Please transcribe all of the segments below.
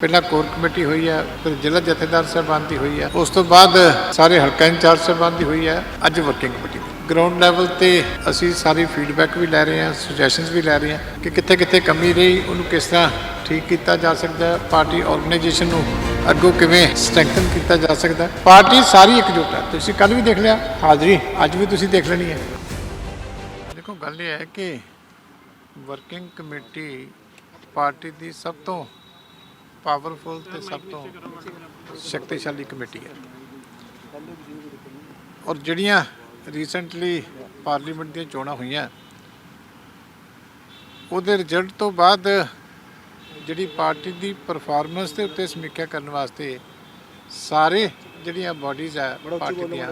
ਪਹਿਲਾਂ core committee ਹੋਈ ਹੈ ਫਿਰ ਜ਼ਿਲ੍ਹਾ ਜਥੇਦਾਰ ਸਾਹਿਬਾਨ ਦੀ ਹੋਈ ਹੈ ਉਸ ਤੋਂ ਬਾਅਦ ਸਾਰੇ ਹਲਕਾ ਇੰਚਾਰਜ ਸਾਹਿਬਾਨ ਦੀ ਹੋਈ ਹੈ ਅੱਜ ਵਰਕਿੰਗ ਕਮੇਟੀ ਗਰਾਊਂਡ ਲੈਵਲ ਤੇ ਅਸੀਂ ਸਾਰੀ ਫੀਡਬੈਕ ਵੀ ਲੈ ਰਹੇ ਹਾਂ ਸੁਜੈਸ਼ਨਸ ਵੀ ਲੈ ਰਹੇ ਹਾਂ ਕਿ ਕਿੱਥੇ ਕਿੱਥੇ ਕਮੀ ਰਹੀ ਉਹਨੂੰ ਕਿਸ ਤਰ੍ਹਾਂ ਠੀਕ ਕੀਤਾ ਜਾ ਸਕਦਾ ਹੈ ਪਾਰਟੀ ਆਰਗੇਨਾਈਜੇਸ਼ਨ ਨੂੰ ਅੱਗੋਂ ਕਿਵੇਂ ਸਟਰੈਂਥਨ ਕੀਤਾ ਜਾ ਸਕਦਾ। ਪਾਰਟੀ ਸਾਰੀ ਇਕਜੁੱਟ ਹੈ ਤੁਸੀਂ ਕੱਲ ਵੀ ਦੇਖ ਲਿਆ। ਹਾਜ਼ਰੀ ਅੱਜ ਵੀ ਤੁਸੀਂ ਦੇਖ ਲੈਣੀ ਹੈ ਦੇਖੋ ਗੱਲ ਇਹ ਹੈ ਕਿ ਵਰਕਿੰਗ ਕਮੇਟੀ ਪਾਰਟੀ ਦੀ ਸਭ ਤੋਂ ਪਾਵਰਫੁਲ ਤੇ ਸਭ ਤੋਂ ਸ਼ਕਤੀਸ਼ਾਲੀ ਕਮੇਟੀ ਹੈ। ਔਰ ਜਿਹੜੀਆਂ ਰੀਸੈਂਟਲੀ ਪਾਰਲੀਮੈਂਟ ਦੀਆਂ ਚੋਣਾਂ ਹੋਈਆਂ ਉਹਦੇ ਰਿਜ਼ਲਟ ਤੋਂ ਬਾਅਦ ਜਿਹੜੀ ਪਾਰਟੀ ਦੀ ਪਰਫਾਰਮੈਂਸ ਦੇ ਉੱਤੇ ਸਮੀਖਿਆ ਕਰਨ ਵਾਸਤੇ ਸਾਰੇ ਜਿਹੜੀਆਂ ਬਾਡੀਜ਼ ਹੈ ਪਾਰਟੀ ਦੀਆਂ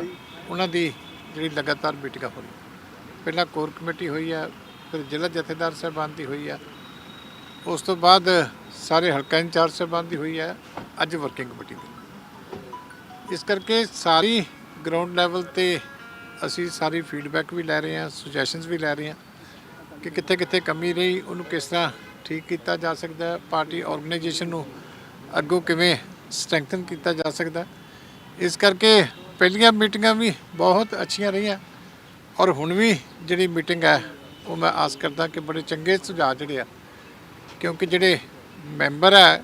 ਉਹਨਾਂ ਦੀ ਜਿਹੜੀ ਲਗਾਤਾਰ ਮੀਟਿੰਗਾਂ ਹੋ ਰਹੀਆਂ। ਪਹਿਲਾਂ ਕੋਰ ਕਮੇਟੀ ਹੋਈ ਹੈ ਫਿਰ ਜ਼ਿਲ੍ਹਾ ਜਥੇਦਾਰ ਸਾਹਿਬਾਨ ਦੀ ਹੋਈ ਹੈ ਉਸ ਤੋਂ ਬਾਅਦ ਸਾਰੇ ਹਲਕਾ ਇੰਚਾਰਜ ਸਾਹਿਬਾਨ ਦੀ ਹੋਈ ਹੈ ਅੱਜ ਵਰਕਿੰਗ ਕਮੇਟੀ ਦੀ। ਇਸ ਕਰਕੇ ਸਾਰੀ ਗਰਾਊਂਡ ਲੈਵਲ ਤੇ ਅਸੀਂ ਸਾਰੀ ਫੀਡਬੈਕ ਵੀ ਲੈ ਰਹੇ ਹਾਂ ਸੁਜੈਸ਼ਨਸ ਵੀ ਲੈ ਰਹੇ ਹਾਂ ਕਿ ਕਿੱਥੇ ਕਿੱਥੇ ਕਮੀ ਰਹੀ, ਉਹਨੂੰ ਕਿਸ ਤਰ੍ਹਾਂ ਠੀਕ ਕੀਤਾ ਜਾ ਸਕਦਾ ਹੈ ਪਾਰਟੀ ਆਰਗੇਨਾਈਜੇਸ਼ਨ ਨੂੰ ਅੱਗੋਂ ਕਿਵੇਂ ਸਟਰੈਂਥਨ ਕੀਤਾ ਜਾ ਸਕਦਾ। ਇਸ ਕਰਕੇ ਪਹਿਲੀਆਂ ਮੀਟਿੰਗਾਂ ਵੀ ਬਹੁਤ ਅੱਛੀਆਂ ਰਹੀਆਂ ਔਰ ਹੁਣ ਵੀ ਜਿਹੜੀ ਮੀਟਿੰਗ ਹੈ, ਉਹ ਮੈਂ ਆਸ ਕਰਦਾ ਕਿ ਬੜੇ ਚੰਗੇ ਸੁਝਾਅ ਜਿਹੜੇ ਆ ਕਿਉਂਕਿ ਜਿਹੜੇ ਮੈਂਬਰ ਹੈ,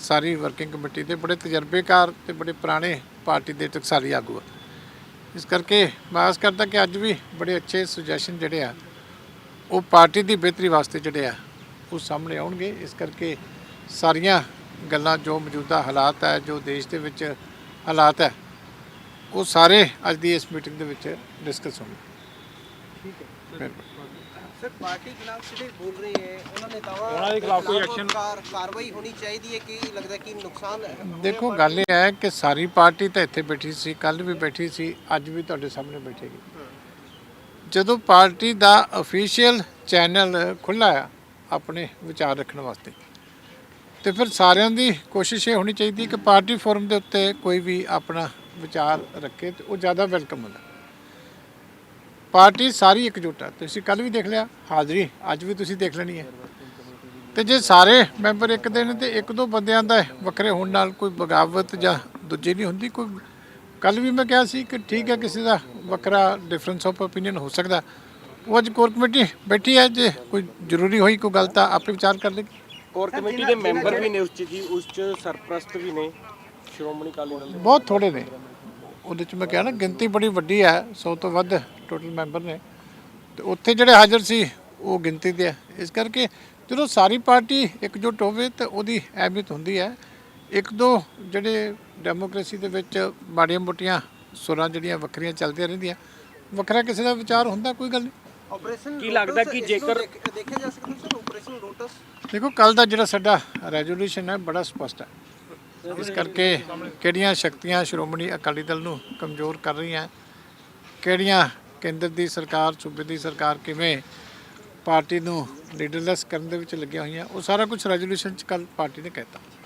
ਸਾਰੀ ਵਰਕਿੰਗ ਕਮੇਟੀ ਦੇ ਬੜੇ ਤਜਰਬੇਕਾਰ ਤੇ ਬੜੇ ਪੁਰਾਣੇ ਪਾਰਟੀ ਦੇ ਟਕਸਾਲੀ ਆਗੂ ਆ। ਇਸ ਕਰਕੇ ਮੈਂ ਆਸ ਕਰਦਾ ਕਿ ਅੱਜ ਵੀ ਬੜੇ ਅੱਛੇ ਸੁਜੈਸ਼ਨ ਜਿਹੜੇ ਆ, ਉਹ ਪਾਰਟੀ ਦੀ ਬਿਹਤਰੀ ਵਾਸਤੇ ਜਿਹੜੇ ਆ, ਉਹ ਸਾਹਮਣੇ ਆਉਣਗੇ। ਇਸ ਕਰਕੇ ਸਾਰੀਆਂ ਗੱਲਾਂ ਜੋ ਮੌਜੂਦਾ ਹਾਲਾਤ ਹੈ, ਜੋ ਦੇਸ਼ ਦੇ ਵਿੱਚ ਹਾਲਾਤ ਹੈ, ਉਹ ਸਾਰੇ ਅੱਜ ਦੀ ਇਸ ਮੀਟਿੰਗ ਦੇ ਵਿੱਚ ਡਿਸਕਸ ਹੋਣਗੇ। ਬਿਲਕੁਲ ਸਰ ਪਾਰਟੀ ਖਿਲਾਫ ਜਿਹੜੇ ਬੋਲ ਰਹੇ ਹੈ ਉਹਨਾਂ ਨੇਤਾਵਾਂ ਉਹਨਾਂ ਦੇ ਖਿਲਾਫ਼ ਕੋਈ ਖਿਲਾਫ਼ action? ਕਾਰ- ਕਾਰਵਾਈ ਹੋਣੀ ਚਾਹੀਦੀ ਹੈ ਕਿ ਲੱਗਦਾ ਕਿ ਨੁਕਸਾਨ ਹੈ? ਦੇਖੋ ਗੱਲ ਇਹ ਹੈ ਕਿ ਸਾਰੀ ਪਾਰਟੀ ਤਾਂ ਇੱਥੇ ਬੈਠੀ ਸੀ ਕੱਲ ਵੀ ਬੈਠੀ ਸੀ ਅੱਜ ਵੀ ਤੁਹਾਡੇ ਸਾਹਮਣੇ ਬੈਠੇਗੀ। ਜਦੋਂ ਪਾਰਟੀ ਦਾ ਅਫੀਸ਼ੀਅਲ ਚੈਨਲ ਖੁੱਲ੍ਹਾ ਆ ਆਪਣੇ ਵਿਚਾਰ ਰੱਖਣ ਵਾਸਤੇ ਤੇ ਫਿਰ ਸਾਰਿਆਂ ਦੀ ਕੋਸ਼ਿਸ਼ ਇਹ ਹੋਣੀ ਚਾਹੀਦੀ ਕਿ ਪਾਰਟੀ ਫੋਰਮ ਦੇ ਉੱਤੇ ਕੋਈ ਵੀ ਆਪਣਾ ਵਿਚਾਰ ਰੱਖੇ ਤੇ ਉਹ ਜ਼ਿਆਦਾ ਵੈਲਕਮ ਹੁੰਦਾ ਪਾਰਟੀ ਸਾਰੀ ਇਕਜੁੱਟ ਹੈ ਤੁਸੀਂ ਕੱਲ ਵੀ ਦੇਖ ਲਿਆ ਹਾਜ਼ਰੀ ਅੱਜ ਵੀ ਤੁਸੀਂ ਦੇਖ ਲੈਣੀ ਹੈ। ਤੇ ਜੇ ਸਾਰੇ ਮੈਂਬਰ ਇੱਕ ਦੇ ਨੇ ਤੇ ਇੱਕ ਦੋ ਬੰਦਿਆਂ ਦਾ ਵੱਖਰੇ ਹੋਣ ਨਾਲ ਕੋਈ ਬਗਾਵਤ ਜਾਂ ਦੂਜੀ ਨਹੀਂ ਹੁੰਦੀ ਕੋਈ ਕੱਲ ਵੀ ਮੈਂ ਕਿਹਾ ਸੀ ਕਿ ਠੀਕ ਹੈ ਕਿਸੇ ਦਾ ਵੱਖਰਾ ਡਿਫਰੈਂਸ ਆਫ ਓਪੀਨੀਅਨ ਹੋ ਸਕਦਾ। ਉਹ ਅੱਜ ਕੋਰ ਕਮੇਟੀ ਬੈਠੀ ਹੈ ਜੇ ਕੋਈ ਜ਼ਰੂਰੀ ਹੋਈ ਕੋਈ ਗੱਲ ਤਾਂ ਆਪੇ ਵਿਚਾਰ ਕਰ ਲੇਗੀ। ਕੋਰ ਕਮੇਟੀ ਦੇ ਮੈਂਬਰ ਵੀ ਨੇ ਉਸ ਚ ਜੀ ਉਸ ਚ ਸਰਪ੍ਰਸਤ ਵੀ ਨੇ। ਸ਼੍ਰੋਮਣੀ ਅਕਾਲੀ ਦਲ ਦੇ ਬਹੁਤ ਥੋੜੇ ਨੇ। ਉਹਦੇ ਚ ਮੈਂ ਕਿਹਾ ਨਾ ਗਿਣਤੀ ਬੜੀ ਵੱਡੀ ਹੈ 100 ਤੋਂ ਵੱਧ ਟੋਟਲ ਮੈਂਬਰ ਨੇ। ਤੇ ਉੱਥੇ ਜਿਹੜੇ ਹਾਜ਼ਰ ਸੀ ਉਹ ਗਿਣਤੀ ਦੇ ਆ ਇਸ ਕਰਕੇ ਜਦੋਂ ਸਾਰੀ ਪਾਰਟੀ ਇਕਜੁੱਟ ਹੋਵੇ ਤਾਂ ਉਹਦੀ ਅਹਿਮੀਅਤ ਹੁੰਦੀ ਹੈ। ਇੱਕ ਦੋ ਜਿਹੜੇ ਡੈਮੋਕ੍ਰੇਸੀ ਦੇ ਵਿੱਚ ਮਾੜੀਆਂ ਮੋਟੀਆਂ ਸੁਰਾਂ ਜਿਹੜੀਆਂ ਵੱਖਰੀਆਂ ਚੱਲਦੀਆਂ ਰਹਿੰਦੀਆਂ ਵੱਖਰਾ ਕਿਸੇ ਦਾ ਵਿਚਾਰ ਹੁੰਦਾ ਕੋਈ ਗੱਲ ਨਹੀਂ। ਆਪਰੇਸ਼ਨ ਕੀ ਲੱਗਦਾ ਕਿ ਜੇਕਰ- ਦੇਖਿਆ ਜਾ ਸਕਦਾ ਸਰ ਆਪਰੇਸ਼ਨ ਲੋਟਸ ਦੇਖੋ ਕੱਲ ਦਾ ਜਿਹੜਾ ਸਾਡਾ ਰੈਜ਼ੋਲੂਸ਼ਨ ਹੈ ਬੜਾ ਸਪਸ਼ਟ ਹੈ। ਇਸ ਕਰਕੇ ਕਿਹੜੀਆਂ ਸ਼ਕਤੀਆਂ ਸ਼੍ਰੋਮਣੀ ਅਕਾਲੀ ਦਲ ਨੂੰ ਕਮਜ਼ੋਰ ਕਰ ਰਹੀਆਂ ਕਿਹੜੀਆਂ ਕੇਂਦਰ ਦੀ ਸਰਕਾਰ, ਸੂਬੇ ਦੀ ਸਰਕਾਰ ਕਿਵੇਂ ਪਾਰਟੀ ਨੂੰ ਲੀਡਰਲੈਸ ਕਰਨ ਦੇ ਵਿੱਚ ਲੱਗੀਆਂ ਹੋਈਆਂ, ਉਹ ਸਾਰਾ ਕੁਝ ਰੈਜ਼ੋਲੂਸ਼ਨ ਚ ਕੱਲ ਪਾਰਟੀ ਨੇ ਕਹਿਤਾ।